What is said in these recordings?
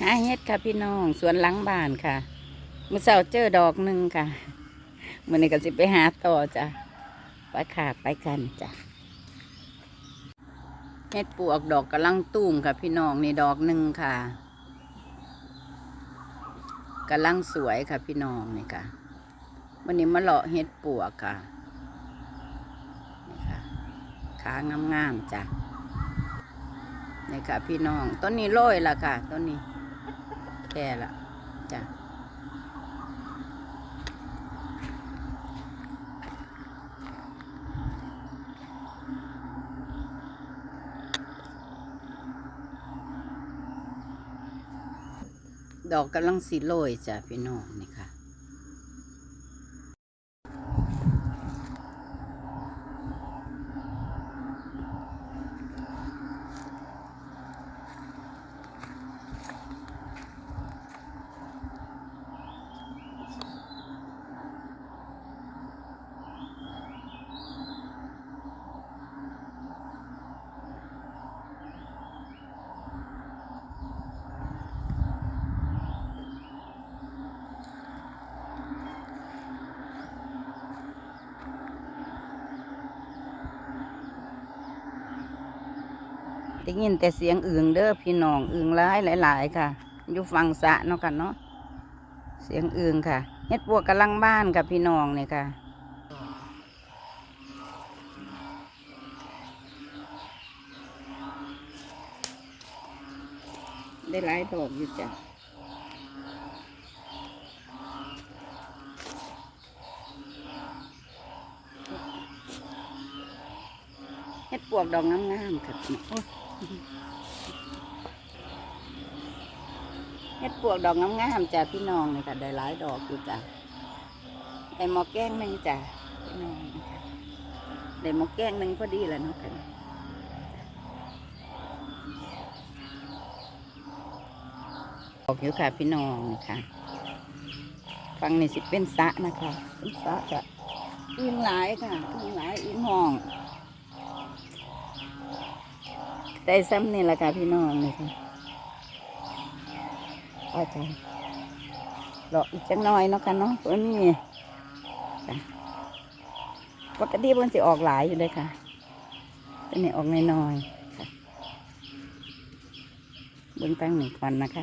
หาเฮ็ดค่ะพี่น้องสวนหลังบ้านค่ะมื่อเช้าเจอดอกหนึ่งค่ะมื่อนี้ก็สิไปหาต่อจ้ะไปค่ะไปกันจ้ะเฮ็ดปวกดอกกำลังตูมค่ะพี่น้องนี่ดอกหนึ่งค่ะกำลังสวยค่ะพี่น้องนี่ค่ะวันนี้มาเลาะเฮ็ดปวกค่ะนี่ค่ะขางามๆจ้ะนี่ค่ะพี่น้องต้นนี้โรยละค่ะต้นนี้ แก่ละจ้ะดอกกำลังสีโรยจ้ะพี่น้องนี่ค่ะ ได้ยินแต่เสียงอึ่งเด้อพี่น้องอึ่งร้ายหลาย ๆ ค่ะ อยู่ฝั่งสะเนาะกันเนาะเสียงอึ่งค่ะเฮ็ดปวกกำลังบ้านกับพี่น้องเนี่ยค่ะได้หลายดอกอยู่จ้ะ เฮ็ดปวกดอกงามๆค่ะเฮ็ดปวกดอกงามๆจ้ะพี่น้องนี่ค่ะได้หลายดอกอยู่จ้ะได้หมอแก้งหนึ่งจ้ะพี่น้องนี่ค่ะได้หมอแก้งหนึ่งพอดีแล้วเนาะค่ะออกอยู่ค่ะพี่น้องนี่ค่ะฟังนี่สิเป็นสะนะคะเป็นสะจะอึงหลายค่ะอึงหลายอึงห้อง ได้ซ้ำนี่แหละค่ะพี่น้องนี่ค่ะอาจารย์รออีกจังน้อยเนาะค่ะเนาะตัวนี้ปกติมันสิออกหลายอยู่เลยค่ะตัวนี้ออกน้อยๆค่ะเบื้องตั้งหนึ่งควันนะคะ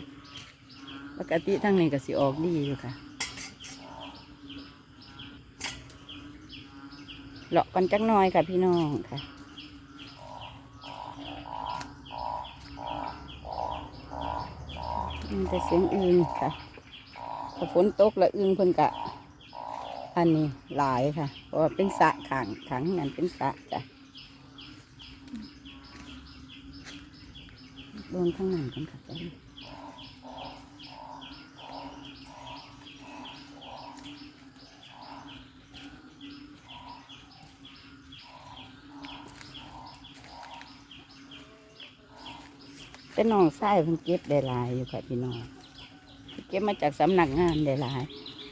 ปกติทั้งนี้ก็สิออกดีอยู่ค่ะเลาะกันจักหน้อยค่ะพี่น้องค่ะ มีแต่เสียงอึงค่ะถ้าฝนตกแล้วอึงเพิ่นกะ อันนี้หลายค่ะ เพราะเป็นสะขังขังนั่นเป็นสะจ้ะโดนข้างนั้นกันค่ะ แต่น้องไส้เพิ่นเก็บได้หลายอยู่ค่ะพี่น้องเก็บมาจากสำนักงานได้หลาย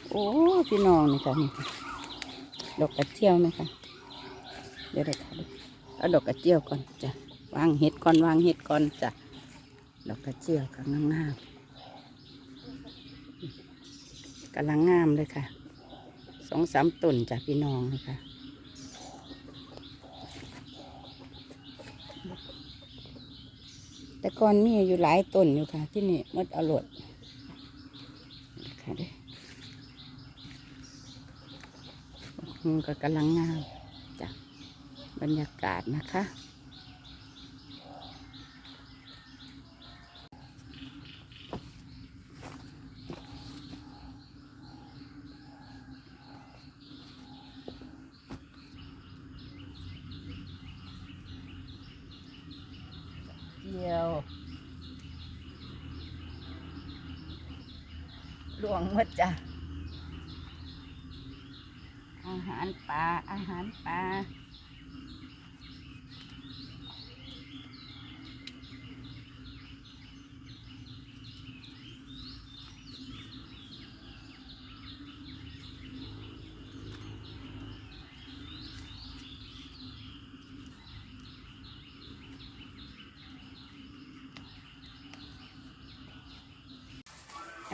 โอ้พี่น้องนี่ค่ะนี่ค่ะดอกกระเจียวนะคะเดี๋ยวเดี๋ยวค่ะเดี๋ยวเอาดอกกระเจียวก่อนจ้ะวางเห็ดก่อนวางเห็ดก่อนจ้ะดอกกระเจียวกำลังงามกำลังงามเลยค่ะสองสามต้นจ้ะพี่น้องนะคะ แต่ก่อนมีอยู่หลายต้นอยู่ค่ะ ที่นี่มดอรดค่ะเด้ก็กำลังงามจ้ะบรรยากาศนะคะ เดียวหลวงหมดจ้ะอาหารปลาอาหารปลา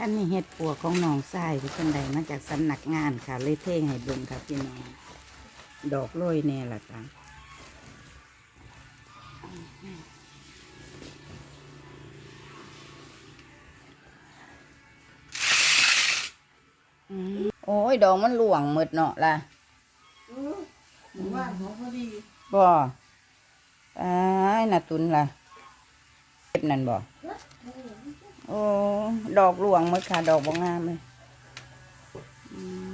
อันนี้เห็ดปัวของน้องทรายที่คนใดมาจากสำนักงานค่ะ เลยเท่งให้เบิ่งค่ะพี่น้องดอกโรยแน่ละจ้ะอืมโอ้ย ดอกมันหลวงหมดเนาะล่ะหมู่บ้านเขาพอดีบ่อ้ายน่ะตุนล่ะเก็บนั่นบ่ โอ้ ดอกหลวงหมดค่ะ ดอกบ่งามเลยอืม